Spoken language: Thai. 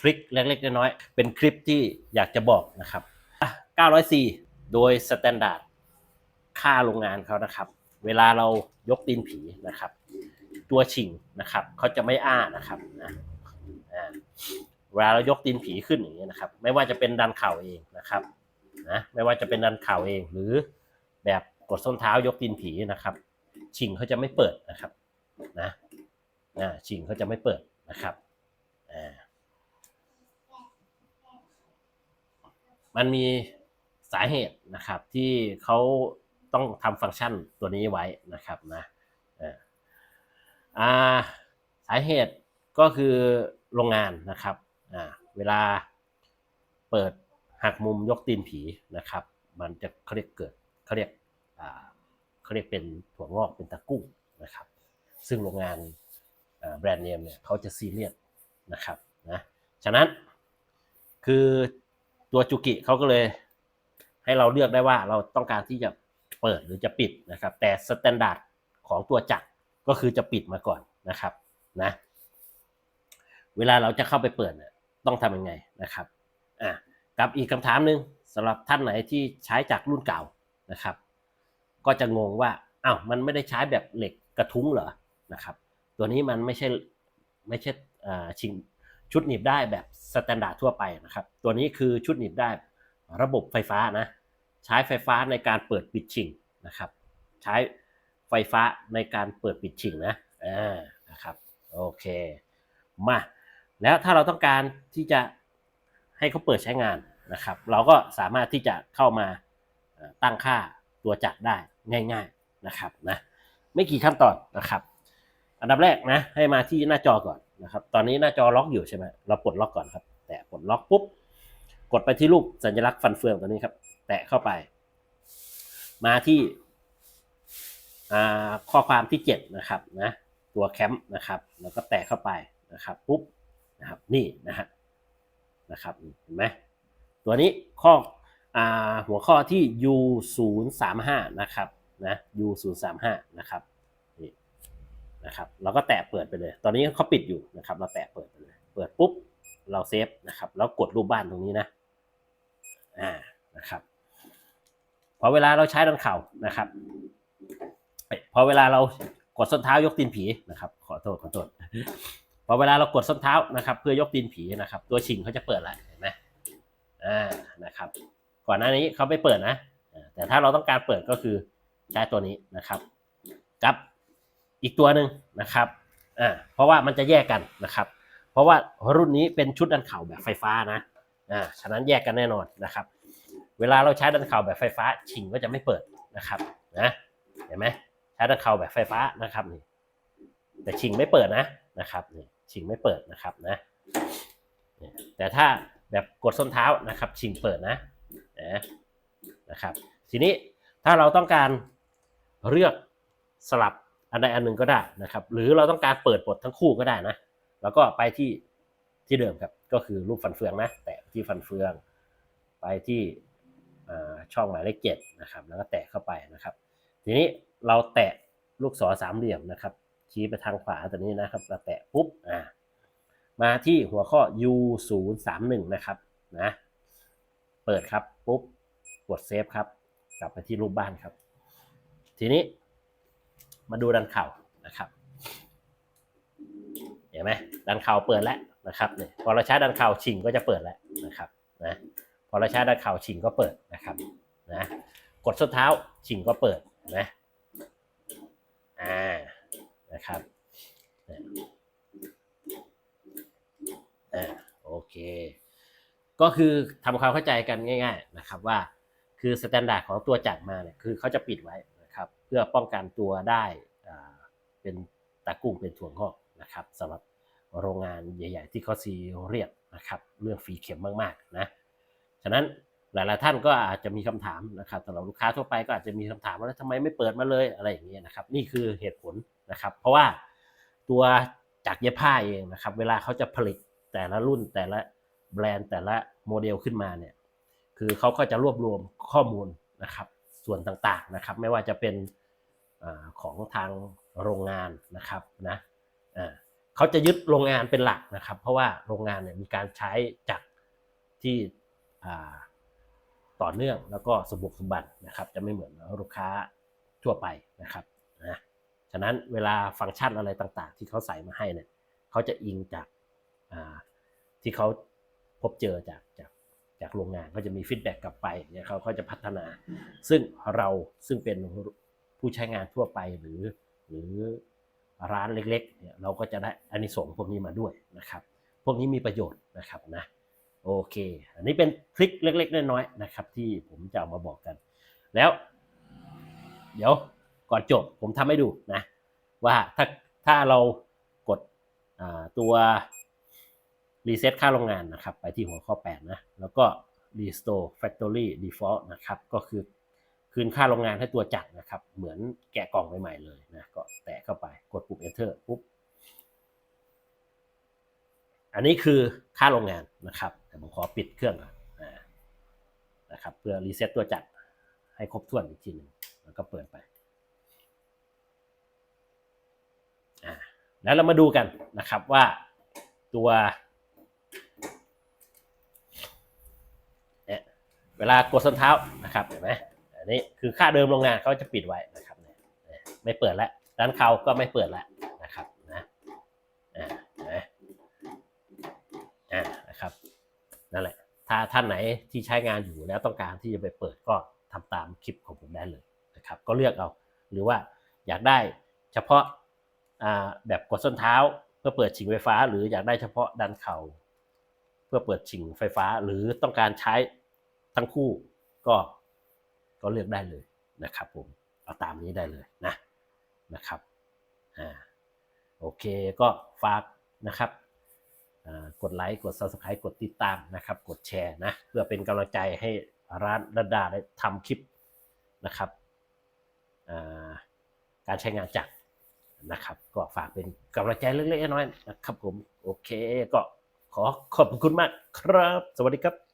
ทริคเล็กๆน้อยๆเป็นคลิปที่อยากจะบอกนะครับ904 โดยสแตนดาร์ดค่าโรงงานเขานะครับ เวลาเรายกตีนผีนะครับ ตัวชิงนะครับเขาจะไม่อ้านะครับนะเวลาเรายกตีนผีขึ้นอย่างนี้ยนะครับ ไม่ว่าจะเป็นดันเข่าเองนะครับนะไม่ว่าจะเป็นดันเข่าเอง หรือแบบกดส้นเท้ายกตีนผีนะครับ ชิงเขาจะไม่เปิดนะครับนะอ่าชิงเขาจะไม่เปิดนะครับอ่า มันมีสาเหตุนะครับที่เขาต้องทำฟังก์ชันตัวนี้ไว้นะครับนะอ่าสาเหตุก็คือโรงงานนะครับอ่าเวลาเปิดหักมุมยกตีนผีนะครับ มันจะเขาเรียกเกิดเขาเรียกอ่าเขาเรียกเป็นถั่วงอกเป็นตะกุ้งนะครับ ซึ่งโรงงานแบรนด์เนมเนี่ยเขาจะซีเรียสนะครับนะฉะนั้นคือ ตัวจูกิเขาก็เลย ให้เราเลือกได้ว่าเราต้องการที่จะเปิดหรือจะปิดนะครับ แต่สแตนดาร์ดของตัวจักรก็คือจะปิดมาก่อนนะครับนะ เวลาเราจะเข้าไปเปิดเนี่ยต้องทำยังไงนะครับอะกับอีกคำถามหนึ่งสำหรับท่านไหนที่ใช้จากรุ่นเก่านะครับ ก็จะงงว่าอ้าวมันไม่ได้ใช้แบบเหล็กกระทุ้งเหรอนะครับ ตัวนี้มันไม่ใช่ไม่ใช่อ่าชิง ชุดหนีบได้แบบสแตนดาร์ดทั่วไปนะครับ ตัวนี้คือชุดหนีบได้ระบบไฟฟ้านะ ใช้ไฟฟ้าในการเปิดปิดชิงนะครับ ใช้ไฟฟ้าในการเปิดปิดชิงนะอ่านะครับโอเคมาแล้วถ้าเราต้องการที่จะให้เขาเปิดใช้งานนะครับ เราก็สามารถที่จะเข้ามาตั้งค่าตัวจักรได้ง่ายๆนะครับนะไม่กี่ขั้นตอนนะครับ อันดับแรกนะให้มาที่หน้าจอก่อน นะครับ ตอนนี้หน้าจอล็อกอยู่ใช่ไหมเราปลดล็อกก่อนครับ แตะปลดล็อกปุ๊บ กดไปที่รูปสัญลักษณ์ฟันเฟืองตัวนี้ครับ แตะเข้าไป มาที่ข้อความที่เจ็ดนะครับนะตัวแคมป์นะครับ แล้วก็แตะเข้าไปนะครับปุ๊บนะครับนี่นะฮะนะครับเห็นไหมตัวนี้ข้ออ่าหัวข้อที่ U 0 3 5 นะครับนะ U 0 3 5 นะครับ นะครับเราก็แตะเปิดไปเลย ตอนนี้เขาปิดอยู่นะครับ เราแตะเปิดไปเลย เปิดปุ๊บเราเซฟนะครับ แล้วกดรูปบ้านตรงนี้นะอ่านะครับพอเวลาเราใช้ดันเข่านะครับพอเวลาเรากดส้นเท้ายกตีนผีนะครับ ขอโทษขอโทษพอเวลาเรากดส้นเท้านะครับ เพื่อยกตีนผีนะครับ ตัวชิงเขาจะเปิดแหละเห็นไหมอ่านะครับ ก่อนหน้านี้เขาไม่เปิดนะแต่ถ้าเราต้องการเปิดก็คือใช้ตัวนี้นะครับกับ อีกตัวหนึ่งนะครับอ่าเพราะว่ามันจะแยกกันนะครับ เพราะว่ารุ่นนี้เป็นชุดดันเข่าแบบไฟฟ้านะอ่าฉะนั้นแยกกันแน่นอนนะครับ เวลาเราใช้ดันเข่าแบบไฟฟ้าชิงก็จะไม่เปิดนะครับนะเห็นไหมใช้ดันเข่าแบบไฟฟ้านะครับนี่แต่ชิงไม่เปิดนะนะครับนี่ชิงไม่เปิดนะครับนะแต่ถ้าแบบกดส้นเท้านะครับ ชิงเปิดนะนะนะครับ ทีนี้ถ้าเราต้องการเลือกสลับ อันใดอันหนึ่งก็ได้นะครับ หรือเราต้องการเปิดบททั้งคู่ก็ได้นะ แล้วก็ไปที่ที่เดิมครับ ก็คือรูปฟันเฟืองนะ แตะที่ฟันเฟือง ไปที่ช่องหมายเลขเจ็ดนะครับ แล้วก็แตะเข้าไปนะครับ ทีนี้เราแตะลูกศรสามเหลี่ยมนะครับ ชี้ไปทางขวาตัวนี้นะครับ เราแตะปุ๊บ อ่า มาที่หัวข้อ U 0 3 1นะครับ นะ เปิดครับ ปุ๊บ กดเซฟครับ กลับไปที่รูปบ้านครับ ทีนี้ มาดูดันเข่านะครับเห็นไหมดันเข่าเปิดแล้วนะครับเนี่ยพอเราใช้ดันเข่าชิงก็จะเปิดแล้วนะครับนะพอเราใช้ดันเข่าชิงก็เปิดนะครับนะกดส้นเท้าชิงก็เปิดนะอ่านะครับอ่าโอเคก็คือทำความเข้าใจกันง่าย ๆนะครับว่าคือสแตนดาร์ดของตัวจักมาเนี่ยคือเขาจะปิดไว้ นะครับ เพื่อป้องกันตัวได้เป็นตะกุ้งเป็นถั่วงอกนะครับสำหรับโรงงานใหญ่ ๆ ที่เขาซีเรียสนะครับเรื่องฟีเข็มมากๆนะฉะนั้นหลายๆท่านก็อาจจะมีคำถามนะครับสำหรับลูกค้าทั่วไปก็อาจจะมีคำถามว่าทำไมไม่เปิดมาเลยอะไรอย่างเงี้ยนะครับนี่คือเหตุผลนะครับ เพราะว่าตัวจากเย็บผ้าเองนะครับ เวลาเขาจะผลิตแต่ละรุ่นแต่ละแบรนด์แต่ละโมเดลขึ้นมาเนี่ยคือเขาก็จะรวบรวมข้อมูลนะครับ ส่วนต่างๆนะครับ ไม่ว่าจะเป็นอของทางโรงงานนะครับนะเขาจะยึดโรงงานเป็นหลักนะครับ เพราะว่าโรงงานเนี่ยมีการใช้จักที่ต่อเนื่องแล้วก็สมบุกสมบันนะครับ จะไม่เหมือนลูกค้าทั่วไปนะครับนะฉะนั้นเวลาฟังก์ชันอะไรต่างๆ ที่เขาใส่มาให้เนี่ยเขาจะอิงจากที่เขาพบเจอจากจากจาก โรงงานก็จะมีฟีดแบ็กกลับไปเนี่ยเขาก็จะพัฒนา ซึ่งเราซึ่งเป็นผู้ใช้งานทั่วไปหรือหรือร้านเล็กๆเนี่ยเราก็จะได้อานิสงส์พวกนี้มาด้วยนะครับ พวกนี้มีประโยชน์นะครับนะโอเค อันนี้เป็นทริคเล็ก ๆ น้อยๆนะครับ ที่ผมจะเอามาบอกกัน แล้ว เดี๋ยวก่อนจบผมทำให้ดูนะ ว่าถ้าถ้าเรากดตัว รีเซ็ตค่าโรงงานนะครับ ไปที่หัวข้อ 8 นะ แล้วก็ restore factory default นะครับ ก็คือคืนค่าโรงงานให้ตัวจักรนะครับ เหมือนแกะกล่องใหม่ๆเลยนะ ก็แตะเข้าไป กดปุ่ม enter ปุ๊บ อันนี้คือค่าโรงงานนะครับ แต่ผมขอปิดเครื่องนอ่านะครับ เพื่อรีเซ็ตตัวจักรให้ครบถ้วนอีกทีหนึ่งแล้วก็เปิดไปอ่าแล้วเรามาดูกันนะครับว่าตัวเนี่ยเวลากดส้นเท้านะครับเห็นไหมอันนี้คือค่าเดิมโรงงานเขาจะปิดไว้นะครับไม่เปิดแล้วด้านเขาก็ไม่เปิดแล้วนะครับนะอ่านไหมอ่านะครับนั่นแหละถ้าท่านไหนที่ใช้งานอยู่แล้วต้องการที่จะไปเปิดก็ทำตามคลิปของผมได้เลยนะครับ ก็เลือกเอาหรือว่าอยากได้เฉพาะแบบกดส้นเท้าเพื่อเปิดชิงไฟฟ้า หรืออยากได้เฉพาะดันเข่าเพื่อเปิดชิงไฟฟ้า หรือต้องการใช้ ทั้งคู่ก็ก็เลือกได้เลยนะครับผมเอาตามนี้ได้เลยนะนะครับอ่าโอเคก็ฝากนะครับกดไลค์กด subscribe กดติดตามนะครับ กดแชร์นะเพื่อเป็นกำลังใจให้ร้านดัดดาได้ทำคลิปนะครับาการใช้งานจักรนะครับ ก็ฝากเป็นกำลังใจเล็กๆน้อยๆนะครับผม โอเคก็ขอขอบคุณมากครับ สวัสดีครับ